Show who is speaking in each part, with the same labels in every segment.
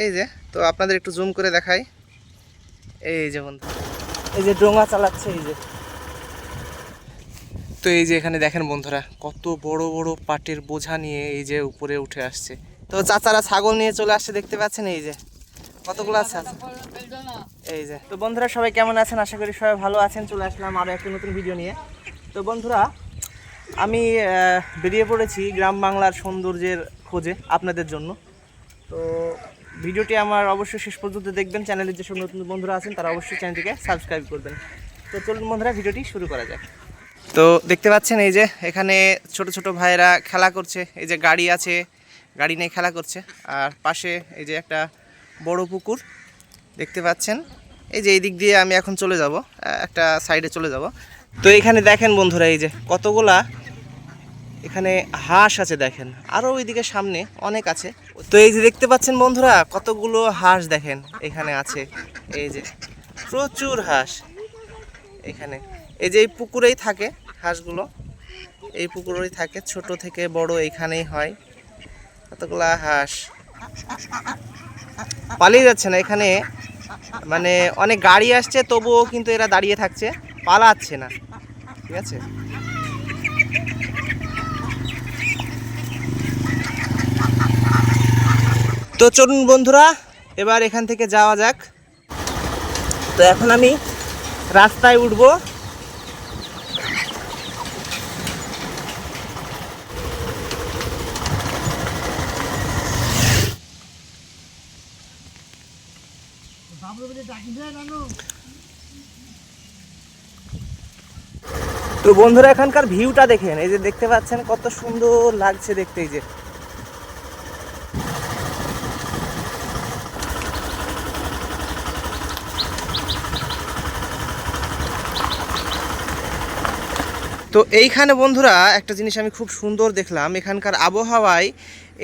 Speaker 1: এই যে তো আপনাদের একটু জুম করে দেখাই। এই যে বন্ধু। এই যে ডোঙা চালাচ্ছে এই যে। তো এই যে এখানে দেখেন বন্ধুরা কত বড় বড় পাটের বোঝা নিয়ে এই যে উপরে উঠে আসছে। তো চাচারা ছাগল নিয়ে চলে আসছে দেখতে পাচ্ছেন? এই যে কতগুলো আছে? এই যে। তো বন্ধুরা সবাই কেমন আছেন? আশা করি সবাই ভালো আছেন। চলে আসলাম আরও একটা নতুন ভিডিও নিয়ে। তো বন্ধুরা আমি বেরিয়ে পড়েছি গ্রাম বাংলার সৌন্দর্যের খোঁজে আপনাদের জন্য। তো ভিডিওটি আমার অবশ্যই শেষ পর্যন্ত দেখবেন। চ্যানেলের যেসব নতুন বন্ধুরা আছেন, তারা অবশ্যই চ্যানেলটিকে সাবস্ক্রাইব করবেন। তো চলুন বন্ধুরা, ভিডিওটি শুরু করা যাক। তো দেখতে পাচ্ছেন এই যে এখানে ছোট ছোট ভাইয়েরা খেলা করছে। এই যে গাড়ি আছে, গাড়ি নিয়ে খেলা করছে। আর পাশে এই যে একটা বড় পুকুর দেখতে পাচ্ছেন। এই যে এই দিক দিয়ে আমি এখন চলে যাব একটা সাইডে চলে যাব। তো এখানে দেখেন বন্ধুরা, এই যে কতগুলা এখানে হাঁস আছে দেখেন। আরও ওইদিকে সামনে অনেক আছে। তো এই যে দেখতে পাচ্ছেন বন্ধুরা, কতগুলো হাঁস দেখেন এখানে আছে। এই যে প্রচুর হাঁস এখানে। এই যে এই পুকুরেই থাকে হাঁসগুলো। এই পুকুরেই থাকে, ছোট থেকে বড় এইখানেই হয়। কতগুলা হাঁস। পালিয়ে যাচ্ছে না এখানে। মানে অনেক গাড়ি আসছে, তবুও কিন্তু এরা দাঁড়িয়ে থাকছে। পালাচ্ছে না। ঠিক আছে? তো চলুন বন্ধুরা, এবার এখান থেকে যাওয়া যাক। তো এখন আমি রাস্তায় উঠবো। তো বন্ধুরা, এখানকার ভিউটা দেখেন, এই যে দেখতে পাচ্ছেন কত সুন্দর লাগছে দেখতে, এই যে। তো এইখানে বন্ধুরা একটা জিনিস আমি খুব সুন্দর দেখলাম। এখানকার আবহাওয়ায়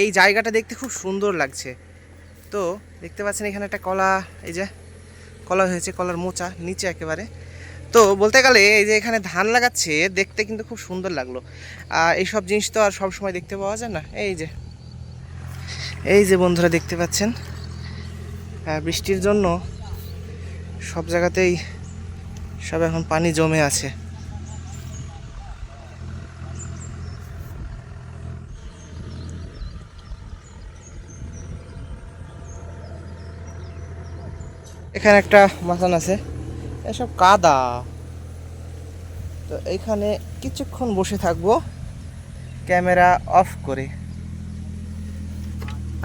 Speaker 1: এই জায়গাটা দেখতে খুব সুন্দর লাগছে। তো দেখতে পাচ্ছেন এখানে একটা কলা, এই যে কলা হয়েছে, কলার মোচা নিচে একেবারে। তো বলতে গেলে এই যে এখানে ধান লাগাচ্ছে, দেখতে কিন্তু খুব সুন্দর লাগল। আর এইসব জিনিস তো আর সব সময় দেখতে পাওয়া যায় না। এই যে এই যে বন্ধুরা দেখতে পাচ্ছেন। বৃষ্টির জন্য সব জায়গাতেই সব এখন পানি জমে আছে। এখানে একটা মাসান আছে। এসব কাদা। তো এইখানে কিছুক্ষণ বসে থাকব, ক্যামেরা অফ করে।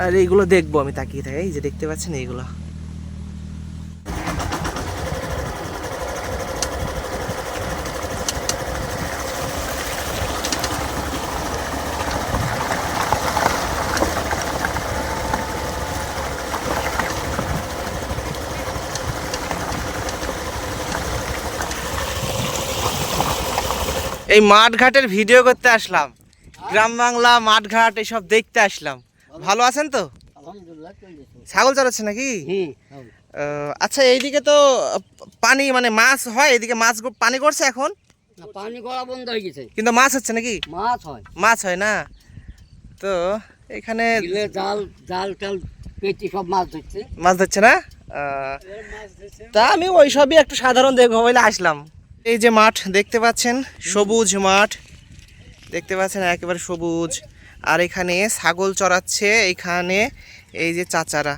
Speaker 1: আর এইগুলো দেখব আমি তাকিয়ে থাকি, এই যে দেখতে পাচ্ছেন এইগুলো। এই মাঠ ঘাটের ভিডিও করতে আসলাম। গ্রাম বাংলা মাঠ ঘাট এসব দেখতে আসলাম। ভালো আছেন তো? ছাগল চড়াচ্ছে নাকি? আচ্ছা এইদিকে তো পানি মানে মাছ হয় এদিকে মাছ পানি করছে এখন?
Speaker 2: পানি গড়া বন্ধ হয়ে গেছে।
Speaker 1: কিন্তু মাছ হচ্ছে নাকি?
Speaker 2: মাছ হয়।
Speaker 1: মাছ হয় না? তো এখানে
Speaker 2: জাল জাল টাল পেটি সব মাছ ধরছে।
Speaker 1: মাছ ধরছে না? তা আমি ওই সবই একটু সাধারণ দেখব বলে আসলাম। এই যে মাঠ দেখতে পাচ্ছেন, সবুজ মাঠ। দেখতে পাচ্ছেন একেবারে সবুজ। আর এখানে ছাগল চড়াচ্ছে এইখানে এই যে চাচারা।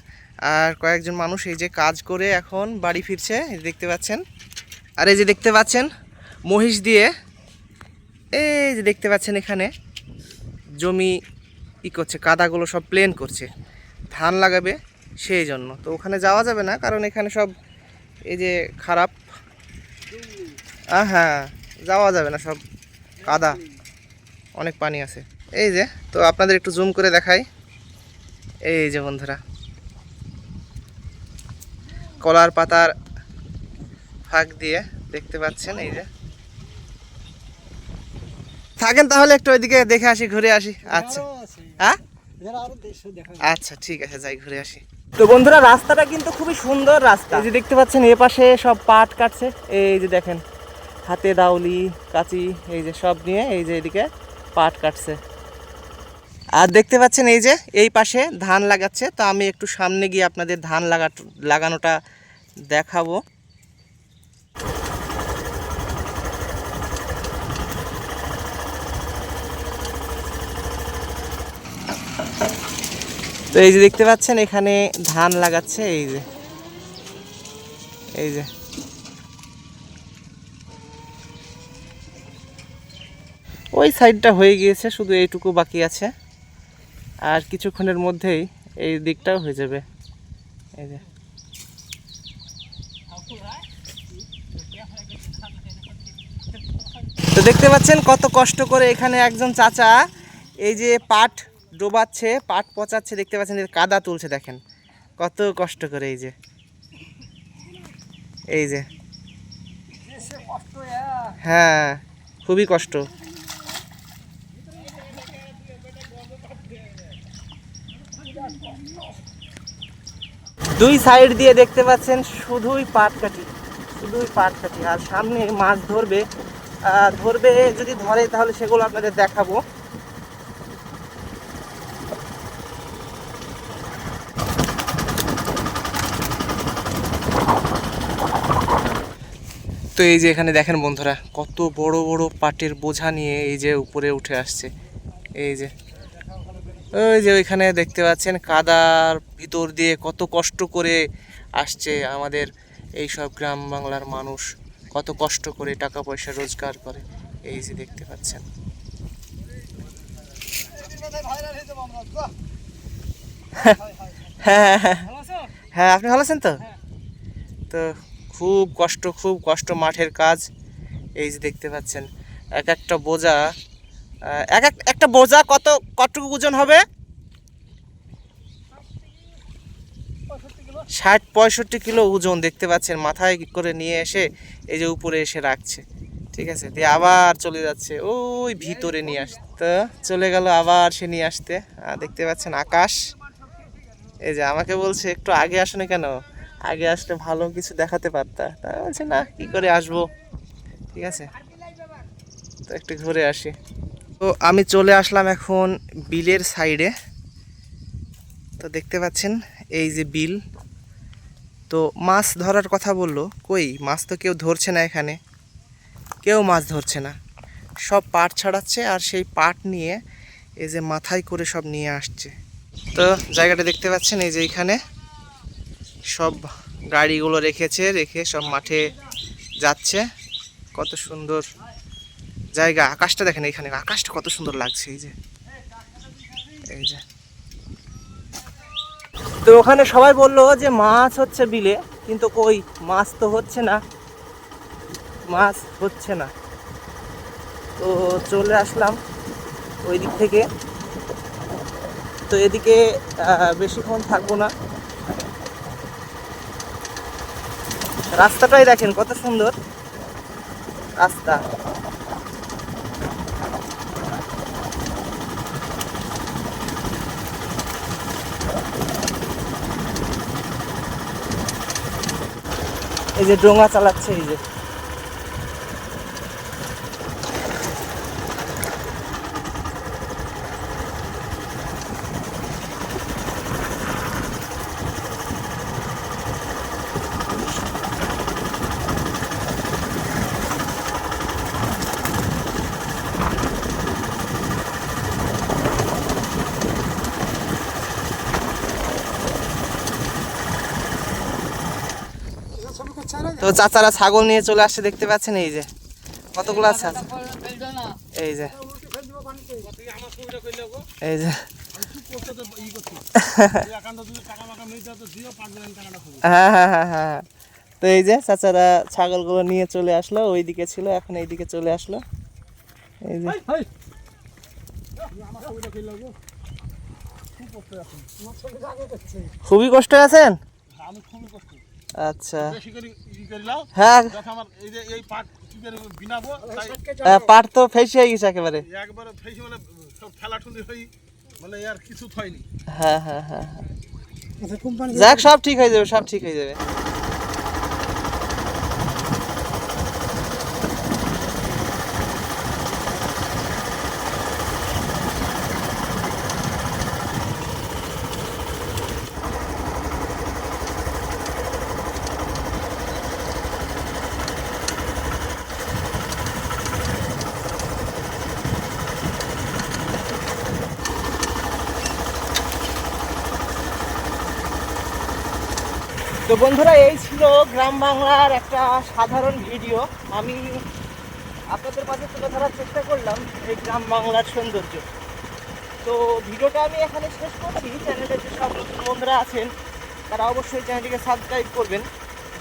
Speaker 1: আর কয়েকজন মানুষ এই যে কাজ করে এখন বাড়ি ফিরছে দেখতে পাচ্ছেন। আর এই যে দেখতে পাচ্ছেন, মহিষ দিয়ে এই যে দেখতে পাচ্ছেন এখানে জমি ই করছে, কাদাগুলো সব প্লেন করছে। ধান লাগাবে সেই জন্য। তো ওখানে যাওয়া যাবে না, কারণ এখানে সব এই যে খারাপ। হ্যাঁ যাওয়া যাবে না সব। কাদা। অনেক পানি আছে। এই যে তো আপনাদের একটু জুম করে দেখাই। এই যে বন্ধুরা। কলার পাতার ফাঁক দিয়ে দেখতে পাচ্ছেন এই যে। থাকেন তাহলে একটু ওইদিকে দেখে আসি ঘুরে আসি। আচ্ছা। হ্যাঁ আচ্ছা ঠিক আছে যাই ঘুরে আসি। তো বন্ধুরা রাস্তাটা কিন্তু খুবই সুন্দর রাস্তা। এই যে দেখতে পাচ্ছেন এ পাশে সব পাট কাটছে। এই যে দেখেন হাতে দাউলি কাঁচি, এই যে সব নিয়ে এই যে এদিকে পাট কাটছে। আর দেখতে পাচ্ছেন এই যে এই পাশে ধান লাগাচ্ছে, তো আমি একটু সামনে গিয়ে আপনাদের ধান লাগা লাগানোটা দেখাবো। তো এই যে দেখতে পাচ্ছেন এখানে ধান লাগাচ্ছে, এই যে। এই যে। ওই সাইডটা হয়ে গিয়েছে, শুধু এইটুকু বাকি আছে। আর কিছুক্ষণের মধ্যেই এই দিকটাও হয়ে যাবে। এই যে। তো দেখতে পাচ্ছেন কত কষ্ট করে এখানে একজন চাচা এই যে পাট ডোবাচ্ছে, পাট পচাচ্ছে, দেখতে পাচ্ছেন এর কাদা তুলছে, দেখেন। কত কষ্ট করে এই যে। এই যে। হ্যাঁ খুবই কষ্ট। দুই সাইড দিয়ে দেখতে পাচ্ছেন শুধুই পাট কাটি শুধুই পাট কাটি আর সামনে মাছ ধরবে ধরবে যদি ধরে তাহলে সেগুলো আপনাদের দেখাবো। তো এই যে এখানে দেখেন বন্ধুরা, কত বড় বড় পাটের বোঝা নিয়ে এই যে উপরে উঠে আসছে। এই যে ওই যে ওইখানে দেখতে পাচ্ছেন কাদার ভিতর দিয়ে কত কষ্ট করে আসছে আমাদের এই সব গ্রাম বাংলার মানুষ। কত কষ্ট করে টাকা পয়সা রোজগার করে। এই যে দেখতে পাচ্ছেন। হ্যাঁ হ্যাঁ হ্যাঁ। আপনি ভালো আছেন তো? তো খুব কষ্ট খুব কষ্ট মাঠের কাজ। এই যে দেখতে পাচ্ছেন। এক একটা বোঝা এক এক একটা বোঝা কত কতটুকু ওজন হবে? ষাট পঁয়ষট্টি কিলো ওজন দেখতে পাচ্ছেন, মাথায় করে নিয়ে এসে এই যে উপরে এসে রাখছে। ঠিক আছে? দিয়ে আবার চলে যাচ্ছে। ওই ভিতরে নিয়ে আসতে। চলে গেল আবার সে নিয়ে আসতে। দেখতে পাচ্ছেন আকাশ। এই যে আমাকে বলছে, একটু আগে আসো না কেন? আগে আসলে ভালো কিছু দেখাতে পারতা। তা বলছি, না, কি করে আসব? ঠিক আছে? তো একটু ঘুরে আসি। তো আমি চলে আসলাম এখন বিলের সাইডে। তো দেখতে পাচ্ছেন, এই যে বিল। তো মাছ ধরার কথা বলল, কই? মাছ তো কেউ ধরছে না এখানে। কেউ মাছ ধরছে না। সব পাট ছাড়াচ্ছে আর সেই পাট নিয়ে এই যে মাথায় করে সব নিয়ে আসছে। তো জায়গাটা দেখতে পাচ্ছেন, এই যে এখানে সব গাড়িগুলো রেখেছে, রেখে সব মাঠে যাচ্ছে। কত সুন্দর জায়গা, আকাশটা দেখেন এখানে আকাশটা কত সুন্দর লাগছে, এই যে। এই যে। তো ওখানে সবাই বলল যে মাছ হচ্ছে বিলে, কিন্তু কই? মাছ তো হচ্ছে না। মাছ হচ্ছে না। তো চলে আসলাম ওই দিক থেকে। তো এদিকে বেশিক্ষণ থাকব না। রাস্তাটাই দেখেন কত সুন্দর। রাস্তা। এই যে ডোঙা চালাচ্ছে এই যে। তো চাচারা ছাগল নিয়ে চলে আসছে, দেখতে পাচ্ছেন এই যে। কতগুলো আছে? এই যে। এই যে। হ্যাঁ হ্যাঁ হ্যাঁ হ্যাঁ তো এই যে চাচারা ছাগলগুলো নিয়ে চলে আসলো, ওইদিকে ছিল, এখন এইদিকে চলে আসলো। এই যে। খুবই কষ্ট আছেন? আচ্ছা। হ্যাঁ।
Speaker 3: যাতে আমার এই যে এই পাট
Speaker 1: তো ফেসে হয়ে গেছে একেবারে।
Speaker 3: একবারে ফেসে মানে সব ঠেলাঠুলি হই মানে আর কিছু হয়নি।
Speaker 1: হ্যাঁ হ্যাঁ হ্যাঁ হ্যাঁ। যাক সব ঠিক হয়ে যাবে সব ঠিক হয়ে যাবে। তো বন্ধুরা, এই ছিল গ্রাম বাংলার একটা সাধারণ ভিডিও। আমি আপনাদের মাঝে তুলে ধরার চেষ্টা করলাম এই গ্রাম বাংলার সৌন্দর্য। তো ভিডিওটা আমি এখানে শেষ করছি। চ্যানেলে যে সব নতুন বন্ধুরা আছেন, তারা অবশ্যই চ্যানেলটিকে সাবস্ক্রাইব করবেন।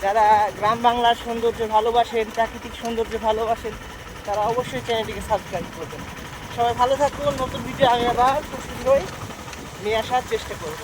Speaker 1: যারা গ্রাম বাংলার সৌন্দর্য ভালোবাসেন, প্রাকৃতিক সৌন্দর্য ভালোবাসেন, তারা অবশ্যই চ্যানেলটিকে সাবস্ক্রাইব করবেন। সবাই ভালো থাকুন। নতুন ভিডিও আমি আবার খুব শীঘ্রই নিয়ে আসার চেষ্টা করব।